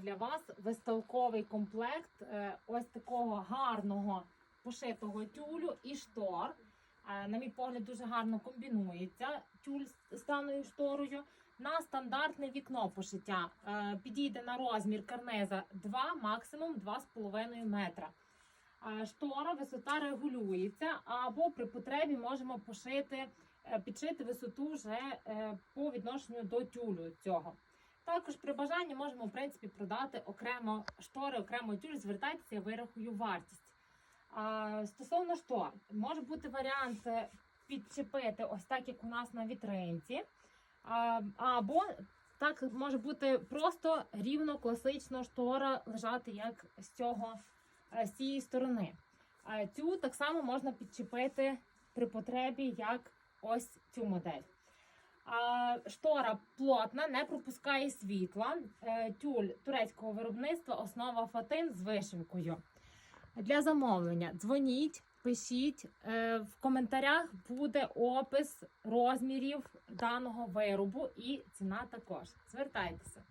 для вас виставковий комплект е, ось такого гарного пошитого тюлю і штор. Е, На мій погляд, дуже гарно комбінується тюль з станою шторою. На стандартне вікно пошиття Е, підійде на розмір карниза 2, максимум 2,5 метра. Штора висота регулюється, або при потребі можемо пошити, підшити висоту вже по відношенню до тюлю цього. Також при бажанні можемо в принципі продати окремо штори, окремо тюль, звертайтеся, я вирахую вартість. А, стосовно штор, може бути варіант е, підчепити ось так, як у нас на вітринці. А, або так може бути просто рівно класично штора лежати як з цього е, з цієї сторони. А Цю так само можна підчепити при потребі, як ось цю модель. Штора плотна, не пропускає світла. Е, Тюль турецького виробництва, основа фатин з вишивкою. Для замовлення дзвоніть, пишіть. Е, В коментарях буде опис розмірів даного виробу і ціна також. Звертайтеся.